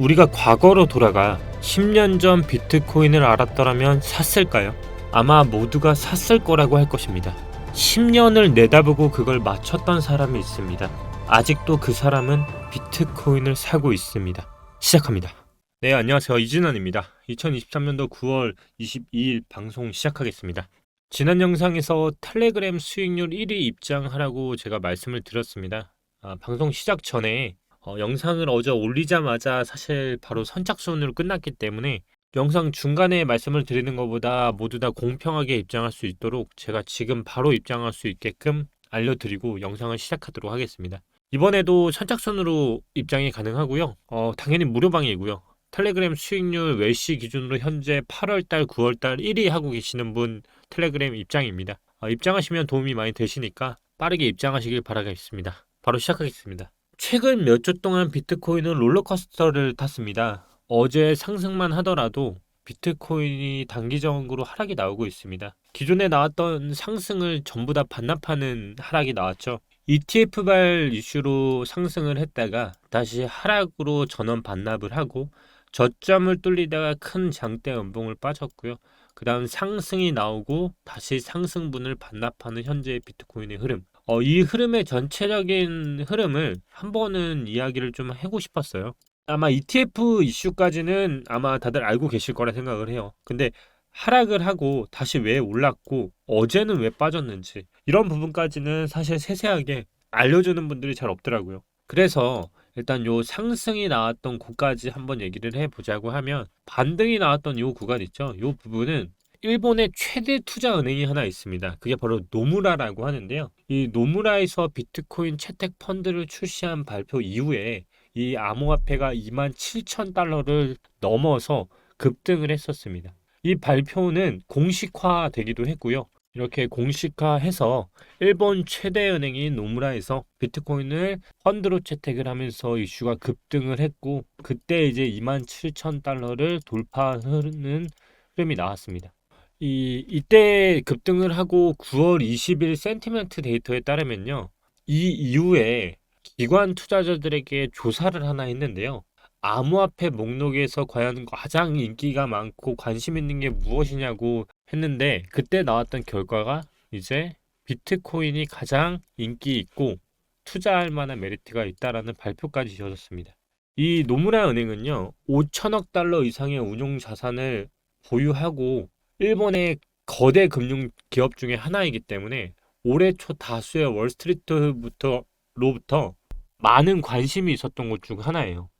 우리가 과거로 돌아가 10년 전 비트코인을 알았더라면 샀을까요? 아마 모두가 샀을 거라고 할 것입니다. 10년을 내다보고 그걸 맞췄던 사람이 있습니다. 아직도 그 사람은 비트코인을 사고 있습니다. 시작합니다. 네, 안녕하세요. 이진원입니다. 2023년도 9월 22일 방송 시작하겠습니다. 지난 영상에서 텔레그램 수익률 1위 입장하라고 제가 말씀을 드렸습니다. 아, 방송 시작 전에 어, 영상을 어제 올리자마자 사실 바로 선착순으로 끝났기 때문에 영상 중간에 말씀을 드리는 것보다 모두 다 공평하게 입장할 수 있도록 제가 지금 바로 입장할 수 있게끔 알려드리고 영상을 시작하도록 하겠습니다. 이번에도 선착순으로 입장이 가능하고요. 어, 당연히 무료방이고요. 텔레그램 수익률 웰시 기준으로 현재 8월달, 9월달 1위 하고 계시는 분 텔레그램 입장입니다. 어, 입장하시면 도움이 많이 되시니까 빠르게 입장하시길 바라겠습니다. 바로 시작하겠습니다. 최근 몇 주 동안 비트코인은 롤러코스터를 탔습니다. 어제 상승만 하더라도 비트코인이 단기적으로 하락이 나오고 있습니다. 기존에 나왔던 상승을 전부 다 반납하는 하락이 나왔죠. ETF발 이슈로 상승을 했다가 다시 하락으로 전원 반납을 하고 저점을 뚫리다가 큰 장대 음봉을 빠졌고요. 그 다음 상승이 나오고 다시 상승분을 반납하는 현재의 비트코인의 흐름. 어, 이 흐름의 전체적인 흐름을 한 번은 이야기를 좀 하고 싶었어요. 아마 ETF 이슈까지는 아마 다들 알고 계실 거라 생각을 해요. 근데 하락을 하고 다시 왜 올랐고 어제는 왜 빠졌는지 이런 부분까지는 사실 세세하게 알려주는 분들이 잘 없더라고요. 그래서 일단 요 상승이 나왔던 곳까지 한번 얘기를 해보자고 하면 반등이 나왔던 요 구간 있죠. 요 부분은 일본의 최대 투자 은행이 하나 있습니다. 그게 바로 노무라라고 하는데요. 이 노무라에서 비트코인 채택 펀드를 출시한 발표 이후에 이 암호화폐가 2만 7천 달러를 넘어서 급등을 했었습니다. 이 발표는 공식화 되기도 했고요. 이렇게 공식화해서 일본 최대 은행인 노무라에서 비트코인을 펀드로 채택을 하면서 이슈가 급등을 했고 그때 이제 2만 7천 달러를 돌파하는 흐름이 나왔습니다. 이 이때 급등을 하고 9월 20일 센티멘트 데이터에 따르면요. 이 이후에 기관 투자자들에게 조사를 하나 했는데요. 암호화폐 목록에서 과연 가장 인기가 많고 관심 있는 게 무엇이냐고 했는데 그때 나왔던 결과가 이제 비트코인이 가장 인기 있고 투자할 만한 메리트가 있다라는 발표까지 지어졌습니다. 이 노무라 은행은요, 5천억 달러 이상의 운용 자산을 보유하고 일본의 거대 금융 기업 중에 하나이기 때문에 올해 초 다수의 월스트리트부터로부터 많은 관심이 있었던 것중 하나예요.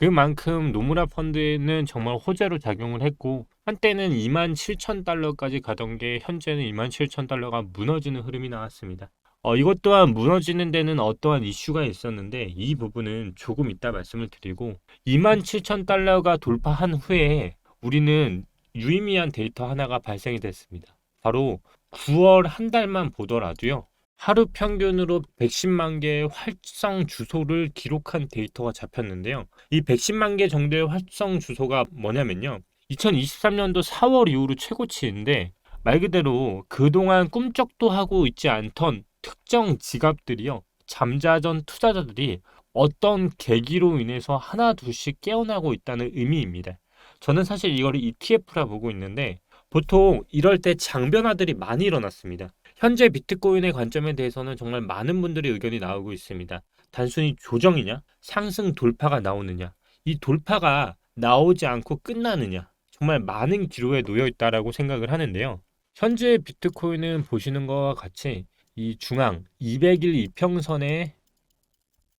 그만큼 노무라 펀드는 정말 호재로 작용을 했고 한때는 2만 7천 달러까지 가던 게 현재는 2만 7천 달러가 무너지는 흐름이 나왔습니다. 어, 이것 또한 무너지는 데는 어떠한 이슈가 있었는데 이 부분은 조금 이따 말씀을 드리고 2만 7천 달러가 돌파한 후에 우리는 유의미한 데이터 하나가 발생이 됐습니다. 바로 9월 한 달만 보더라도요. 하루 평균으로 110만 개의 활성 주소를 기록한 데이터가 잡혔는데요. 이 110만 개 정도의 활성 주소가 뭐냐면요. 2023년도 4월 이후로 최고치인데 말 그대로 그동안 꿈쩍도 하고 있지 않던 특정 지갑들이요. 잠자던 투자자들이 어떤 계기로 인해서 하나 둘씩 깨어나고 있다는 의미입니다. 저는 사실 이거를 ETF라 보고 있는데 보통 이럴 때 장변화들이 많이 일어났습니다. 현재 비트코인의 관점에 대해서는 정말 많은 분들의 의견이 나오고 있습니다. 단순히 조정이냐? 상승 돌파가 나오느냐? 이 돌파가 나오지 않고 끝나느냐? 정말 많은 기로에 놓여 있다라고 생각을 하는데요. 현재 비트코인은 보시는 것과 같이 이 중앙 200일 이평선의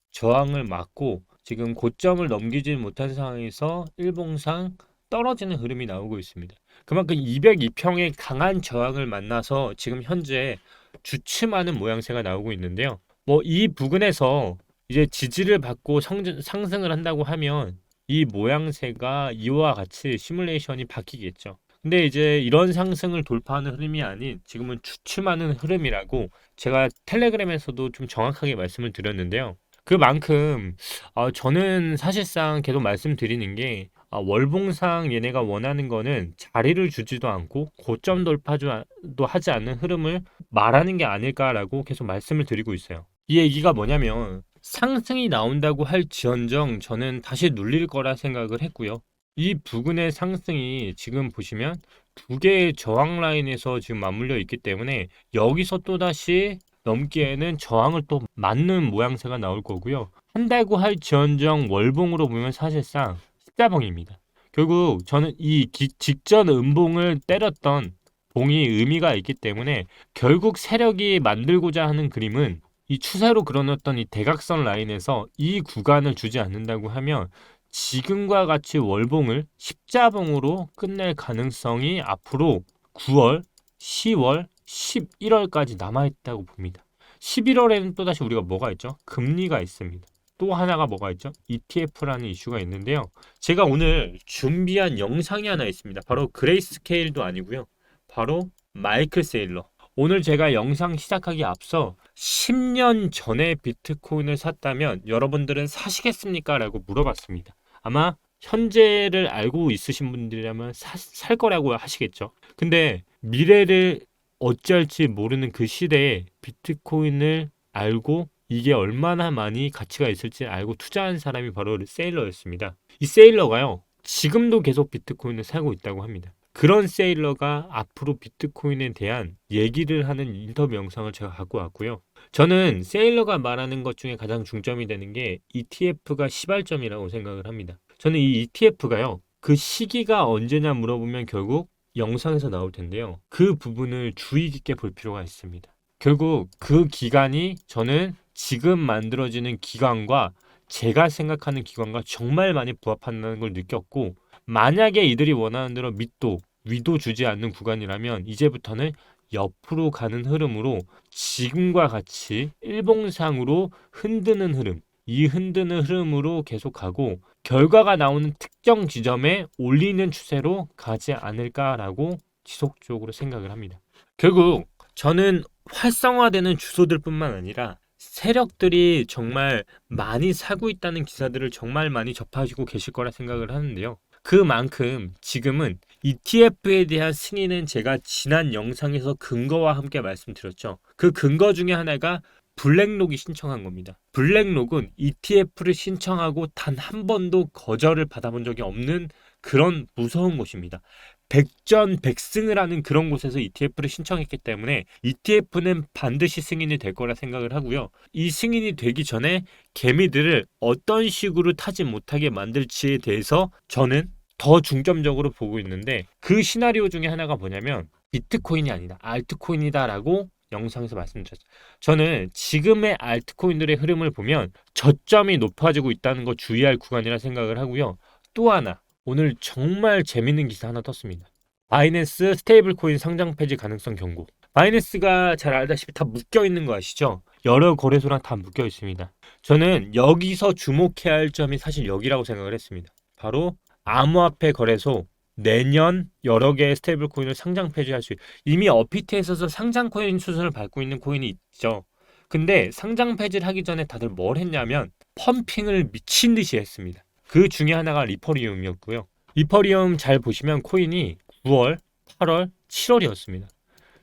저항을 막고 지금 고점을 넘기지 못한 상황에서 일봉상 떨어지는 흐름이 나오고 있습니다. 그만큼 202평의 강한 저항을 만나서 지금 현재 주춤하는 모양새가 나오고 있는데요. 뭐 이 부근에서 이제 지지를 받고 성진, 상승을 한다고 하면 이 모양새가 이와 같이 시뮬레이션이 바뀌겠죠. 근데 이제 이런 상승을 돌파하는 흐름이 아닌 지금은 주춤하는 흐름이라고 제가 텔레그램에서도 좀 정확하게 말씀을 드렸는데요. 그만큼 어, 저는 사실상 계속 말씀드리는 게 아, 월봉상 얘네가 원하는 거는 자리를 주지도 않고 고점 돌파도 하지 않는 흐름을 말하는 게 아닐까라고 계속 말씀을 드리고 있어요. 이 얘기가 뭐냐면 상승이 나온다고 할 지언정 저는 다시 눌릴 거라 생각을 했고요. 이 부근의 상승이 지금 보시면 두 개의 저항 라인에서 지금 맞물려 있기 때문에 여기서 또다시 넘기에는 저항을 또 맞는 모양새가 나올 거고요. 한다고 할 지언정 월봉으로 보면 사실상 십자봉입니다. 결국 저는 이 기- 직전 음봉을 때렸던 봉이 의미가 있기 때문에 결국 세력이 만들고자 하는 그림은 이 추세로 그려놨던 이 대각선 라인에서 이 구간을 주지 않는다고 하면 지금과 같이 월봉을 십자봉으로 끝낼 가능성이 앞으로 9월, 10월, 11월까지 남아있다고 봅니다. 11월에는 또다시 우리가 뭐가 있죠? 금리가 있습니다. 또 하나가 뭐가 있죠? ETF라는 이슈가 있는데요. 제가 오늘 준비한 영상이 하나 있습니다. 바로 그레이스 케일도 아니고요. 바로 마이클 세일러. 오늘 제가 영상 시작하기 앞서 10년 전에 비트코인을 샀다면 여러분들은 사시겠습니까? 라고 물어봤습니다. 아마 현재를 알고 있으신 분들이라면 사- 살 거라고 하시겠죠. 근데 미래를 어찌할지 모르는 그 시대에 비트코인을 알고 이게 얼마나 많이 가치가 있을지 알고 투자한 사람이 바로 세일러였습니다. 이 세일러가요, 지금도 계속 비트코인을 사고 있다고 합니다. 그런 세일러가 앞으로 비트코인에 대한 얘기를 하는 인터뷰 영상을 제가 갖고 왔고요. 저는 세일러가 말하는 것 중에 가장 중점이 되는 게 ETF가 시발점이라고 생각을 합니다. 저는 이 ETF가요, 그 시기가 언제냐 물어보면 결국 영상에서 나올 텐데요. 그 부분을 주의 깊게 볼 필요가 있습니다. 결국 그 기간이 저는 지금 만들어지는 기간과 제가 생각하는 기간과 정말 많이 부합한다는 걸 느꼈고 만약에 이들이 원하는 대로 밑도 위도 주지 않는 구간이라면 이제부터는 옆으로 가는 흐름으로 지금과 같이 일봉상으로 흔드는 흐름 이 흔드는 흐름으로 계속 가고 결과가 나오는 특정 지점에 올리는 추세로 가지 않을까라고 지속적으로 생각을 합니다. 결국 저는 활성화되는 주소들뿐만 아니라 세력들이 정말 많이 사고 있다는 기사들을 정말 많이 접하시고 계실 거라 생각을 하는데요. 그만큼 지금은 ETF에 대한 승인은 제가 지난 영상에서 근거와 함께 말씀드렸죠. 그 근거 중에 하나가 블랙록이 신청한 겁니다. 블랙록은 ETF를 신청하고 단 한 번도 거절을 받아본 적이 없는 그런 무서운 곳입니다. 백전백승을 하는 그런 곳에서 ETF를 신청했기 때문에 ETF는 반드시 승인이 될 거라 생각을 하고요. 이 승인이 되기 전에 개미들을 어떤 식으로 타지 못하게 만들지에 대해서 저는 더 중점적으로 보고 있는데 그 시나리오 중에 하나가 뭐냐면 비트코인이 아니다. 알트코인이다라고 영상에서 말씀드렸죠. 저는 지금의 알트코인들의 흐름을 보면 저점이 높아지고 있다는 거 주의할 구간이라 생각을 하고요. 또 하나 오늘 정말 재밌는 기사 하나 떴습니다. 바이낸스 스테이블 코인 상장 폐지 가능성 경고. 바이낸스가 잘 알다시피 다 묶여 있는 거 아시죠? 여러 거래소랑 다 묶여 있습니다. 저는 여기서 주목해야 할 점이 사실 여기라고 생각을 했습니다. 바로 암호화폐 거래소 내년 여러 개의 스테이블 코인을 상장 폐지할 수 있... 이미 어피트에 있어서 상장 코인 수순을 밟고 있는 코인이 있죠. 근데 상장 폐지를 하기 전에 다들 뭘 했냐면 펌핑을 미친 듯이 했습니다. 그 중에 하나가 리퍼리움이었고요. 리퍼리움 잘 보시면 코인이 9월, 8월, 7월이었습니다.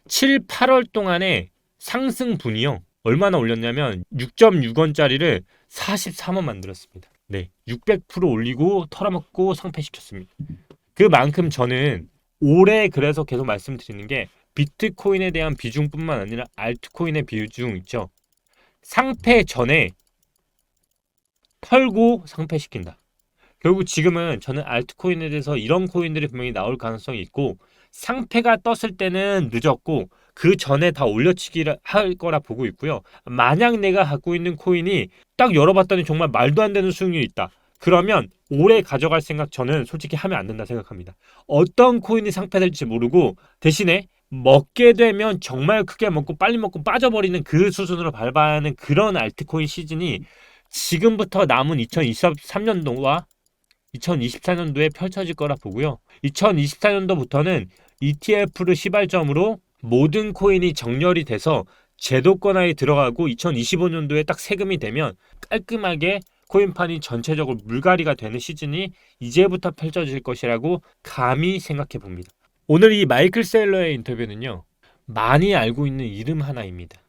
7, 8월 동안에 상승분이요. 얼마나 올렸냐면 6.6원짜리를 43원 만들었습니다. 네, 600% 올리고 털어먹고 상패시켰습니다. 그만큼 저는 올해 그래서 계속 말씀드리는 게 비트코인에 대한 비중뿐만 아니라 알트코인의 비중 있죠. 상패 전에 털고 상패시킨다. 결국 지금은 저는 알트코인에 대해서 이런 코인들이 분명히 나올 가능성이 있고 상패가 떴을 때는 늦었고 그 전에 다 올려치기를 할 거라 보고 있고요. 만약 내가 갖고 있는 코인이 딱 열어봤더니 정말 말도 안 되는 수익률이 있다. 그러면 오래 가져갈 생각 저는 솔직히 하면 안 된다 생각합니다. 어떤 코인이 상패될지 모르고 대신에 먹게 되면 정말 크게 먹고 빨리 먹고 빠져버리는 그 수준으로 밟아야 하는 그런 알트코인 시즌이 지금부터 남은 2023년도와 2024년도에 펼쳐질 거라 보고요. 2024년도부터는 ETF를 시발점으로 모든 코인이 정렬이 돼서 제도권화에 들어가고 2025년도에 딱 세금이 되면 깔끔하게 코인판이 전체적으로 물갈이가 되는 시즌이 이제부터 펼쳐질 것이라고 감히 생각해 봅니다. 오늘 이 마이클 셀러의 인터뷰는요. 많이 알고 있는 이름 하나입니다.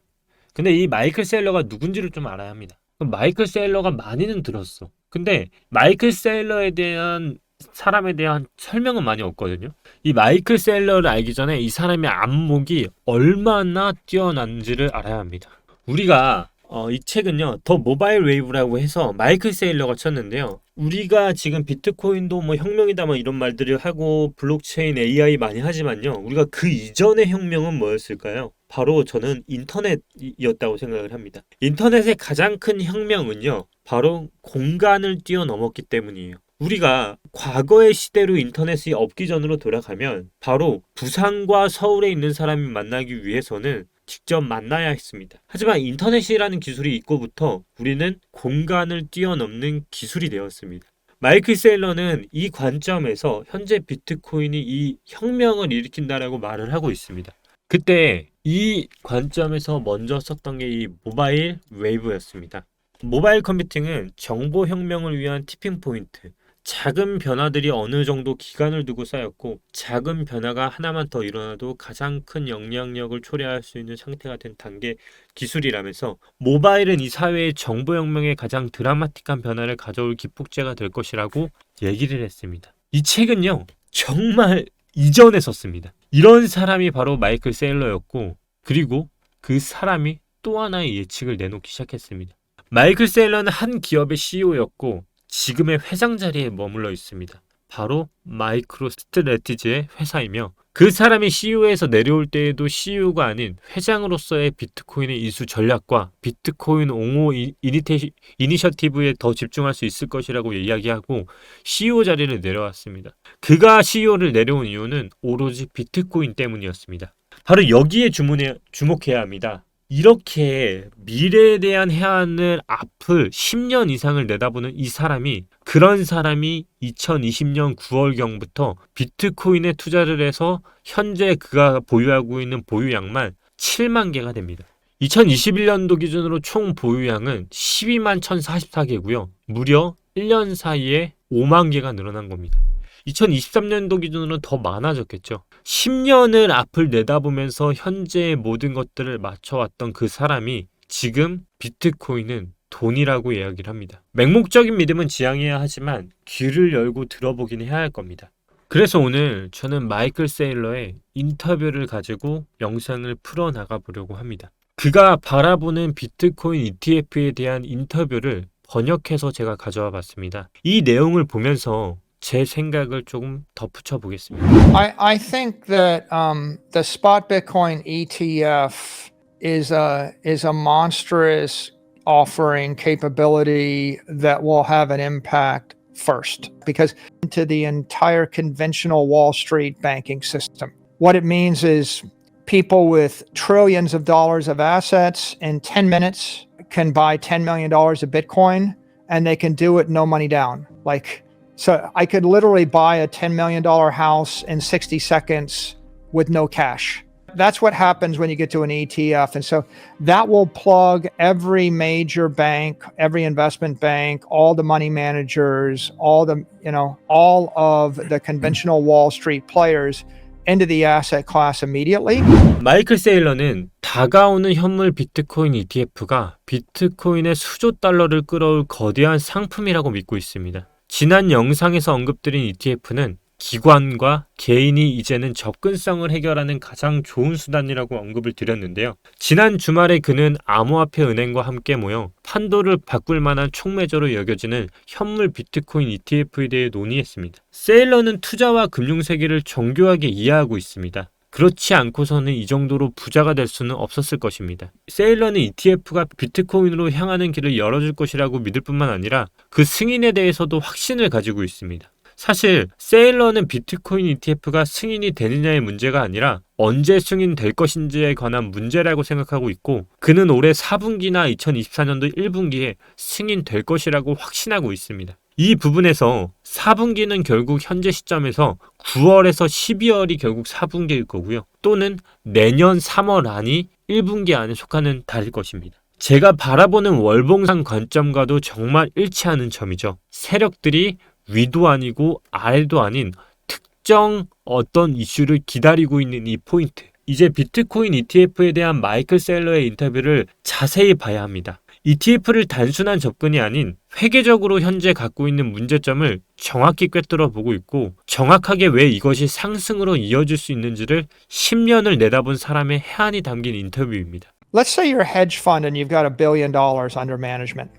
근데 이 마이클 셀러가 누군지를 좀 알아야 합니다. 마이클 세일러가 많이는 들었어. 근데 마이클 세일러에 대한 사람에 대한 설명은 많이 없거든요. 이 마이클 세일러를 알기 전에 이 사람의 안목이 얼마나 뛰어난지를 알아야 합니다. 우리가 어, 이 책은요 더 모바일 웨이브라고 해서 마이클 세일러가 쳤는데요. 우리가 지금 비트코인도 뭐 혁명이다 뭐 이런 말들을 하고 블록체인 AI 많이 하지만요. 우리가 그 이전의 혁명은 뭐였을까요? 바로 저는 인터넷이었다고 생각을 합니다. 인터넷의 가장 큰 혁명은요. 바로 공간을 뛰어넘었기 때문이에요. 우리가 과거의 시대로 인터넷이 없기 전으로 돌아가면 바로 부산과 서울에 있는 사람이 만나기 위해서는 직접 만나야 했습니다. 하지만 인터넷이라는 기술이 있고부터 우리는 공간을 뛰어넘는 기술이 되었습니다. 마이클 세일러는 이 관점에서 현재 비트코인이 이 혁명을 일으킨다라고 말을 하고 있습니다. 그때 이 관점에서 먼저 썼던 게 이 모바일 웨이브였습니다. 모바일 컴퓨팅은 정보 혁명을 위한 티핑 포인트, 작은 변화들이 어느 정도 기간을 두고 쌓였고 작은 변화가 하나만 더 일어나도 가장 큰 영향력을 초래할 수 있는 상태가 된 단계 기술이라면서 모바일은 이 사회의 정보 혁명에 가장 드라마틱한 변화를 가져올 기폭제가 될 것이라고 얘기를 했습니다. 이 책은요 정말 이전에 썼습니다. 이런 사람이 바로 마이클 세일러였고 그리고 그 사람이 또 하나의 예측을 내놓기 시작했습니다. 마이클 세일러는 한 기업의 CEO였고 지금의 회장 자리에 머물러 있습니다. 바로 마이크로 스트레티지의 회사이며 그 사람이 CEO에서 내려올 때에도 CEO가 아닌 회장으로서의 비트코인의 이수 전략과 비트코인 옹호 이니테시, 이니셔티브에 더 집중할 수 있을 것이라고 이야기하고 CEO 자리를 내려왔습니다. 그가 CEO를 내려온 이유는 오로지 비트코인 때문이었습니다. 바로 여기에 주문해, 주목해야 합니다. 이렇게 미래에 대한 해안을 앞을 10년 이상을 내다보는 이 사람이 그런 사람이 2020년 9월경부터 비트코인에 투자를 해서 현재 그가 보유하고 있는 보유량만 7만 개가 됩니다. 2021년도 기준으로 총 보유량은 12만 1044개고요. 무려 1년 사이에 5만 개가 늘어난 겁니다. 2023년도 기준으로는 더 많아졌겠죠. 10년을 앞을 내다보면서 현재의 모든 것들을 맞춰왔던 그 사람이 지금 비트코인은 돈이라고 이야기를 합니다. 맹목적인 믿음은 지향해야 하지만 귀를 열고 들어보긴 해야 할 겁니다. 그래서 오늘 저는 마이클 세일러의 인터뷰를 가지고 영상을 풀어나가 보려고 합니다. 그가 바라보는 비트코인 ETF에 대한 인터뷰를 번역해서 제가 가져와 봤습니다. 이 내용을 보면서 제 생각을 조금 덧붙여 보겠습니다. I, I think that um, the spot Bitcoin ETF is a is a monstrous offering capability that will have an impact first because into the entire conventional Wall Street banking system. What it means is people with trillions of dollars of assets in 10 minutes can buy 10 million dollars of Bitcoin and they can do it no money down. Like so I could literally buy a $10 million house in 60 seconds with no cash. That's what happens when you get to an ETF. And so that will plug every major bank, every investment bank, all the money managers, all the, you know, all of the conventional Wall Street players into the asset class immediately. 마이클 세일러는 다가오는 현물 비트코인 ETF가 비트코인의 수조 달러를 끌어올 거대한 상품이라고 믿고 있습니다. 지난 영상에서 언급드린 ETF는 기관과 개인이 이제는 접근성을 해결하는 가장 좋은 수단이라고 언급을 드렸는데요. 지난 주말에 그는 암호화폐 은행과 함께 모여 판도를 바꿀 만한 촉매저로 여겨지는 현물 비트코인 ETF에 대해 논의했습니다. 세일러는 투자와 금융 세계를 정교하게 이해하고 있습니다. 그렇지 않고서는 이 정도로 부자가 될 수는 없었을 것입니다. 세일러는 ETF가 비트코인으로 향하는 길을 열어줄 것이라고 믿을 뿐만 아니라 그 승인에 대해서도 확신을 가지고 있습니다. 사실 세일러는 비트코인 ETF가 승인이 되느냐의 문제가 아니라 언제 승인될 것인지에 관한 문제라고 생각하고 있고 그는 올해 4분기나 2024년도 1분기에 승인될 것이라고 확신하고 있습니다. 이 부분에서 4분기는 결국 현재 시점에서 9월에서 12월이 결국 4분기일 거고요. 또는 내년 3월 안이 1분기 안에 속하는 달일 것입니다. 제가 바라보는 월봉상 관점과도 정말 일치하는 점이죠. 세력들이 위도 아니고 아래도 아닌 특정 어떤 이슈를 기다리고 있는 이 포인트. 이제 비트코인 ETF에 대한 마이클 셀러의 인터뷰를 자세히 봐야 합니다. ETF를 단순한 접근이 아닌 회계적으로 현재 갖고 있는 문제점을 정확히 꿰뚫어 보고 있고 정확하게 왜 이것이 상승으로 이어질 수 있는지를 10년을 내다본 사람의 해안이 담긴 인터뷰입니다. Let's say you're a hedge fund and you've got a billion dollars under management.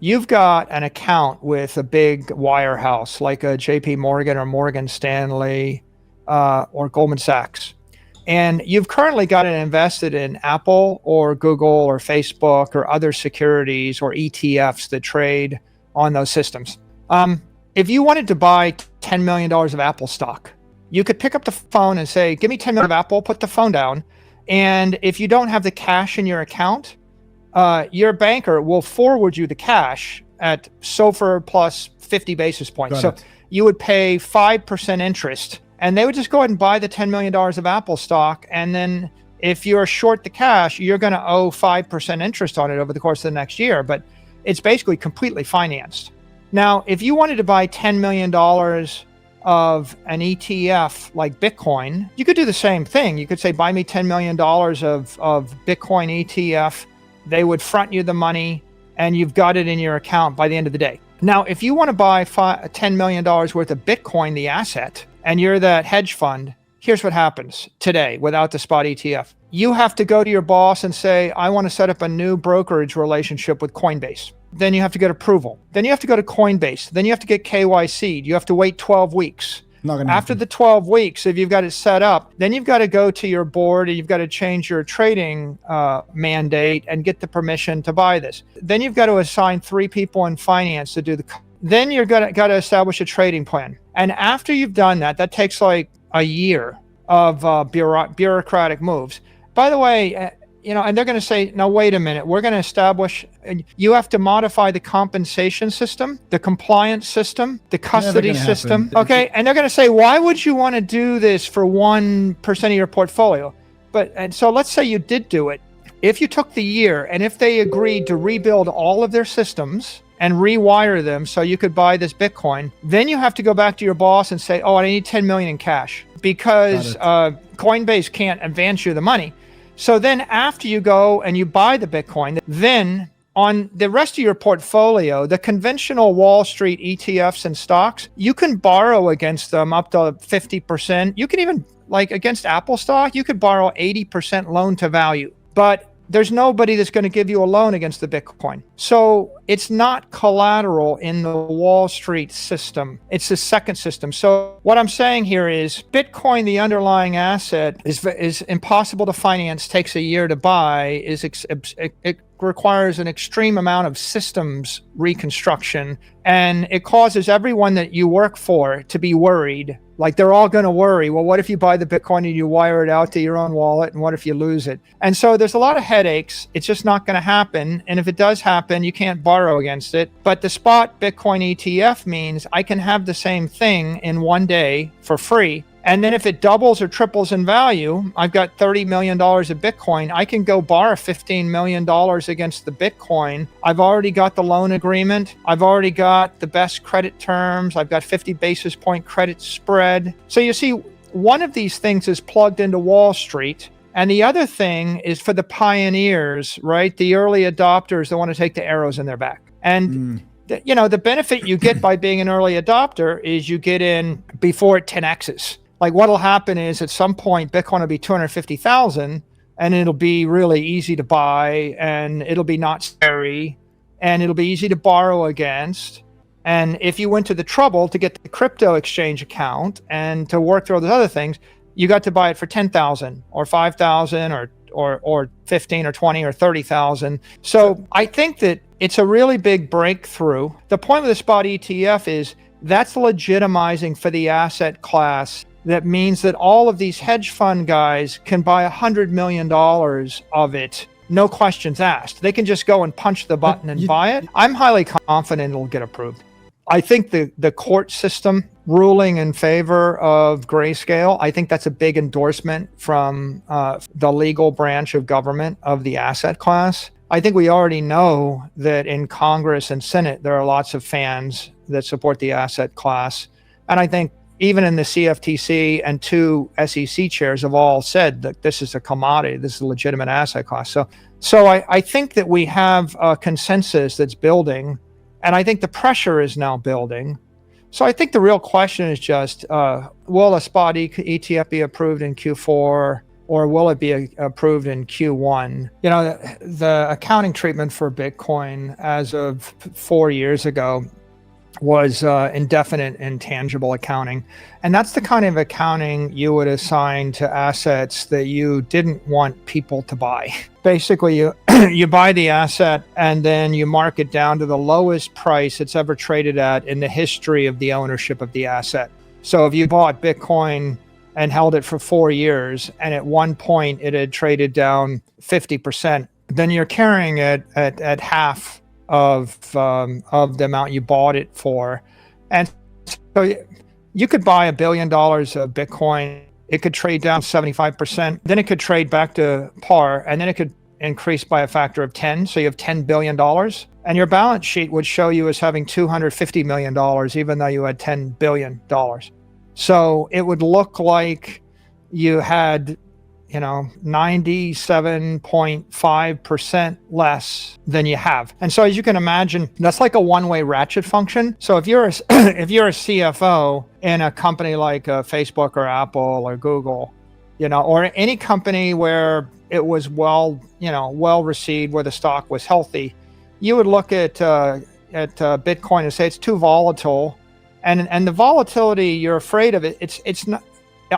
You've got an account with a big wirehouse like a JP Morgan or Morgan Stanley uh, or Goldman Sachs. And you've currently got it invested in Apple or Google or Facebook or other securities or ETFs that trade on those systems. Um, if you wanted to buy $10 million of Apple stock, you could pick up the phone and say, Give me 10 million of Apple, put the phone down. And if you don't have the cash in your account, uh, your banker will forward you the cash at SOFR plus 50 basis points. Got so it. you would pay 5% interest and they would just go ahead and buy the $10 million of Apple stock. And then if you're short the cash, you're going to owe 5% interest on it over the course of the next year. But it's basically completely financed. Now, if you wanted to buy $10 million of an ETF like Bitcoin, you could do the same thing. You could say, buy me $10 million of, of Bitcoin ETF. They would front you the money and you've got it in your account by the end of the day. Now, if you want to buy $10 million worth of Bitcoin, the asset, and you're that hedge fund, here's what happens today without the spot ETF. You have to go to your boss and say, I want to set up a new brokerage relationship with Coinbase. Then you have to get approval. Then you have to go to Coinbase. Then you have to get KYC. You have to wait 12 weeks. After happen. the 12 weeks, if you've got it set up, then you've got to go to your board and you've got to change your trading uh, mandate and get the permission to buy this. Then you've got to assign three people in finance to do the. Then you're gonna got to establish a trading plan. And after you've done that, that takes like a year of uh, bureau- bureaucratic moves. By the way, uh, you know, and they're going to say, "No, wait a minute. We're going to establish. and You have to modify the compensation system, the compliance system, the custody system." happen. Okay, and they're going to say, "Why would you want to do this for one percent of your portfolio?" But and so let's say you did do it. If you took the year and if they agreed to rebuild all of their systems and rewire them so you could buy this Bitcoin, then you have to go back to your boss and say, "Oh, I need 10 million in cash," because uh, Coinbase can't advance you the money. So then, after you go and you buy the Bitcoin, then on the rest of your portfolio, the conventional Wall Street ETFs and stocks, you can borrow against them up to 50%. You can even, like against Apple stock, you could borrow 80% loan to value. But there's nobody that's going to give you a loan against the Bitcoin. So it's not collateral in the Wall Street system. It's the second system. So what I'm saying here is Bitcoin, the underlying asset, is is impossible to finance, takes a year to buy, is ex- it, it requires an extreme amount of systems reconstruction, and it causes everyone that you work for to be worried. Like they're all going to worry. Well, what if you buy the Bitcoin and you wire it out to your own wallet, and what if you lose it? And so there's a lot of headaches. It's just not going to happen. And if it does happen, you can't borrow against it. But the spot Bitcoin ETF means I can have the same thing in one day for free. And then if it doubles or triples in value, I've got $30 million of Bitcoin. I can go borrow $15 million against the Bitcoin. I've already got the loan agreement. I've already got the best credit terms. I've got 50 basis point credit spread. So you see, one of these things is plugged into Wall Street. And the other thing is for the pioneers, right? The early adopters that want to take the arrows in their back. And Mm. you know the benefit you get by being an early adopter is you get in before it 10x's like what'll happen is at some point bitcoin will be 250000 and it'll be really easy to buy and it'll be not scary and it'll be easy to borrow against and if you went to the trouble to get the crypto exchange account and to work through all those other things you got to buy it for 10000 or 5000 or or or 15 or 20 or 30,000. So I think that it's a really big breakthrough. The point of the spot ETF is that's legitimizing for the asset class. That means that all of these hedge fund guys can buy a hundred million dollars of it, no questions asked. They can just go and punch the button and you- buy it. I'm highly confident it'll get approved. I think the the court system ruling in favor of grayscale, I think that's a big endorsement from uh, the legal branch of government of the asset class. I think we already know that in Congress and Senate there are lots of fans that support the asset class, and I think even in the CFTC and two SEC chairs have all said that this is a commodity, this is a legitimate asset class. So So I, I think that we have a consensus that's building, and I think the pressure is now building. So I think the real question is just uh, will a spot ETF be approved in Q4 or will it be a- approved in Q1? You know, the, the accounting treatment for Bitcoin as of four years ago was uh, indefinite tangible accounting. And that's the kind of accounting you would assign to assets that you didn't want people to buy. Basically, you you buy the asset and then you mark it down to the lowest price it's ever traded at in the history of the ownership of the asset. So if you bought Bitcoin and held it for 4 years and at one point it had traded down 50%, then you're carrying it at, at half of um, of the amount you bought it for, and so y- you could buy a billion dollars of Bitcoin. It could trade down seventy five percent, then it could trade back to par, and then it could increase by a factor of ten. So you have ten billion dollars, and your balance sheet would show you as having two hundred fifty million dollars, even though you had ten billion dollars. So it would look like you had you know 97.5% less than you have. And so as you can imagine that's like a one-way ratchet function. So if you're a, if you're a cfo in a company like uh, facebook or apple or google you know or any company where it was well you know well received where the stock was healthy you would look at uh, at uh, bitcoin and say it's too volatile. And and the volatility you're afraid of it it's it's not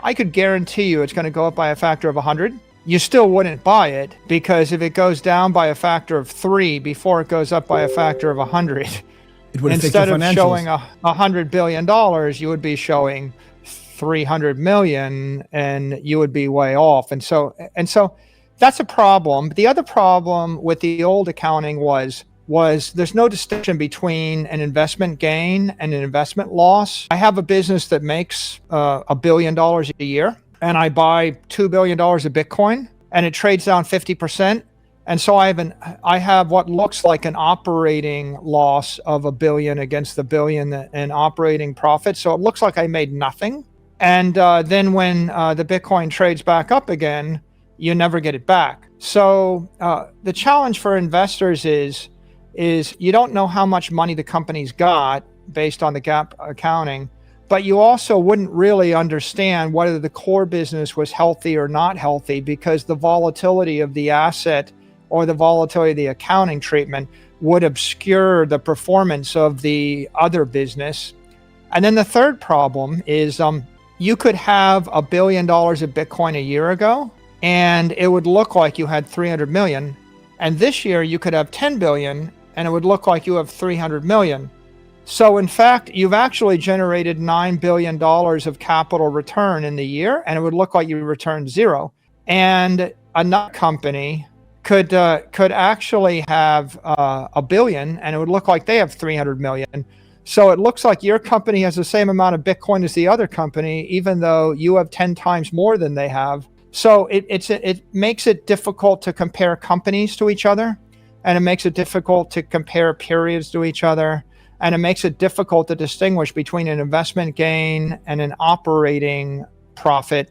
I could guarantee you it's going to go up by a factor of 100. You still wouldn't buy it because if it goes down by a factor of three before it goes up by a factor of 100, It would instead of showing a, a hundred billion dollars, you would be showing 300 million and you would be way off. And so, and so that's a problem. The other problem with the old accounting was was there's no distinction between an investment gain and an investment loss. I have a business that makes uh, a billion dollars a year, and I buy two billion dollars of Bitcoin, and it trades down fifty percent. And so I have an I have what looks like an operating loss of a billion against the billion in operating profit. So it looks like I made nothing. And uh, then when uh, the Bitcoin trades back up again, you never get it back. So uh, the challenge for investors is is you don't know how much money the company's got based on the gap accounting, but you also wouldn't really understand whether the core business was healthy or not healthy because the volatility of the asset or the volatility of the accounting treatment would obscure the performance of the other business. And then the third problem is um, you could have a billion dollars of Bitcoin a year ago, and it would look like you had 300 million. And this year you could have 10 billion, and it would look like you have 300 million. So, in fact, you've actually generated $9 billion of capital return in the year, and it would look like you returned zero. And another company could uh, could actually have uh, a billion, and it would look like they have 300 million. So it looks like your company has the same amount of Bitcoin as the other company, even though you have 10 times more than they have. So it, it's it makes it difficult to compare companies to each other, and it makes it difficult to compare periods to each other, and it makes it difficult to distinguish between an investment gain and an operating profit.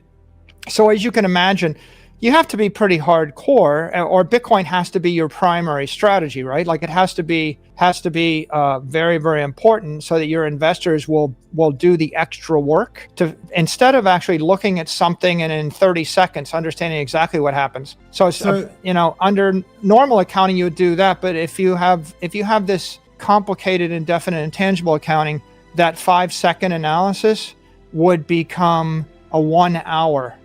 So as you can imagine, you have to be pretty hardcore uh, or bitcoin has to be your primary strategy right? Like it has to be has to be uh, very very important so that your investors will will do the extra work to instead of actually looking at something and in 30 seconds understanding exactly what happens. So, it's, uh, So- you know under normal accounting you would do that but if you have if you have this complicated indefinite intangible accounting that five second analysis would become a one hour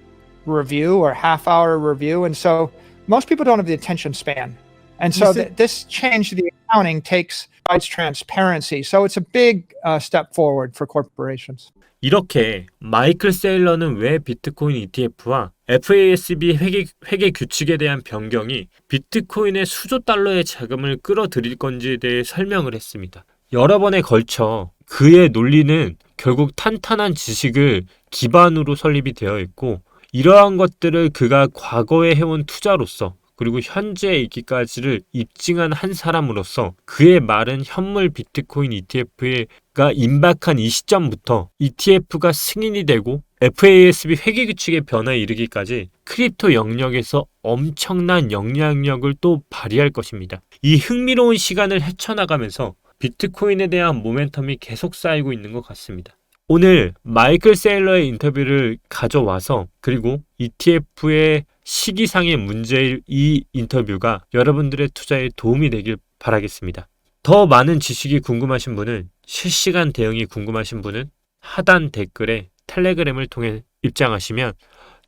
review or half hour review and so most people don't have the attention span and so th- this change to the accounting takes provides transparency so it's a big uh, step forward for corporations 이렇게 마이클 세일러는 왜 비트코인 ETF와 FASB 회계, 회계 규칙에 대한 변경이 비트코인의 수조 달러의 자금을 끌어들일 건지에 대해 설명을 했습니다. 여러 번에 걸쳐 그의 논리는 결국 탄탄한 지식을 기반으로 설립이 되어 있고 이러한 것들을 그가 과거에 해온 투자로서 그리고 현재에 있기까지를 입증한 한 사람으로서 그의 말은 현물 비트코인 ETF가 임박한 이 시점부터 ETF가 승인이 되고 FASB 회계 규칙의 변화에 이르기까지 크립토 영역에서 엄청난 영향력을 또 발휘할 것입니다. 이 흥미로운 시간을 헤쳐나가면서 비트코인에 대한 모멘텀이 계속 쌓이고 있는 것 같습니다. 오늘 마이클 세일러의 인터뷰를 가져와서 그리고 ETF의 시기상의 문제일 이 인터뷰가 여러분들의 투자에 도움이 되길 바라겠습니다. 더 많은 지식이 궁금하신 분은 실시간 대응이 궁금하신 분은 하단 댓글에 텔레그램을 통해 입장하시면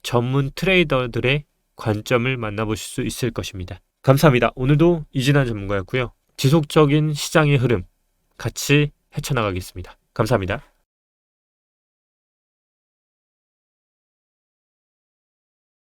전문 트레이더들의 관점을 만나보실 수 있을 것입니다. 감사합니다. 오늘도 이진환 전문가였고요. 지속적인 시장의 흐름 같이 헤쳐나가겠습니다. 감사합니다.